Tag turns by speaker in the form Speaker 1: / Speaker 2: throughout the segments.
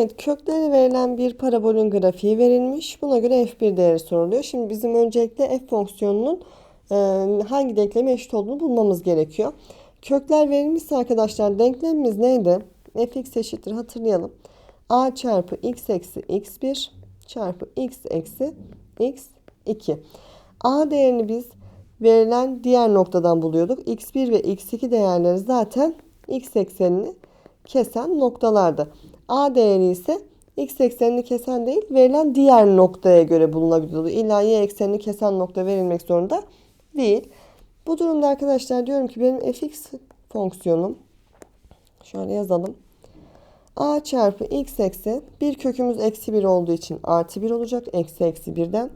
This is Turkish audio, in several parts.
Speaker 1: Evet, kökleri verilen bir parabolün grafiği verilmiş. Buna göre f1 değeri soruluyor. Şimdi bizim öncelikle f fonksiyonunun e, hangi denkleme eşit olduğunu bulmamız gerekiyor. Kökler verilmişse arkadaşlar denklemimiz neydi? fx eşittir hatırlayalım. a çarpı x eksi x1 çarpı x eksi x2. a değerini biz verilen diğer noktadan buluyorduk. x1 ve x2 değerleri zaten x eksenini kesen noktalardı. A değeri ise x eksenini kesen değil verilen diğer noktaya göre bulunabiliyordu. İlla y eksenini kesen nokta verilmek zorunda değil. Bu durumda arkadaşlar diyorum ki benim fx fonksiyonum şöyle yazalım. a çarpı x eksi bir kökümüz eksi 1 olduğu için artı 1 olacak. Eksi eksi 1'den.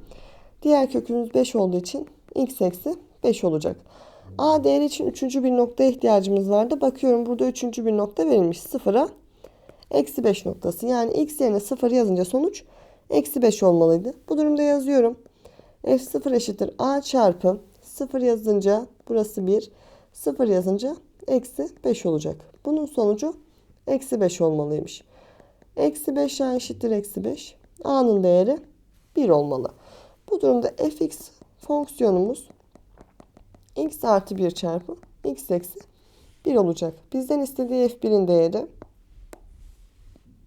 Speaker 1: Diğer kökümüz 5 olduğu için x eksi 5 olacak. A değeri için üçüncü bir noktaya ihtiyacımız vardı. Bakıyorum burada üçüncü bir nokta verilmiş. Sıfıra eksi 5 noktası. Yani x yerine 0 yazınca sonuç eksi 5 olmalıydı. Bu durumda yazıyorum. f0 eşittir a çarpı 0 yazınca burası 1. 0 yazınca eksi 5 olacak. Bunun sonucu eksi 5 olmalıymış. Eksi 5 a eşittir eksi 5. a'nın değeri 1 olmalı. Bu durumda fx fonksiyonumuz x artı 1 çarpı x eksi 1 olacak. Bizden istediği f1'in değeri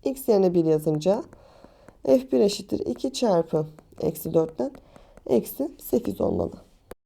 Speaker 1: x yerine 1 yazınca f1 eşittir 2 çarpı eksi 4'ten eksi 8 olmalı.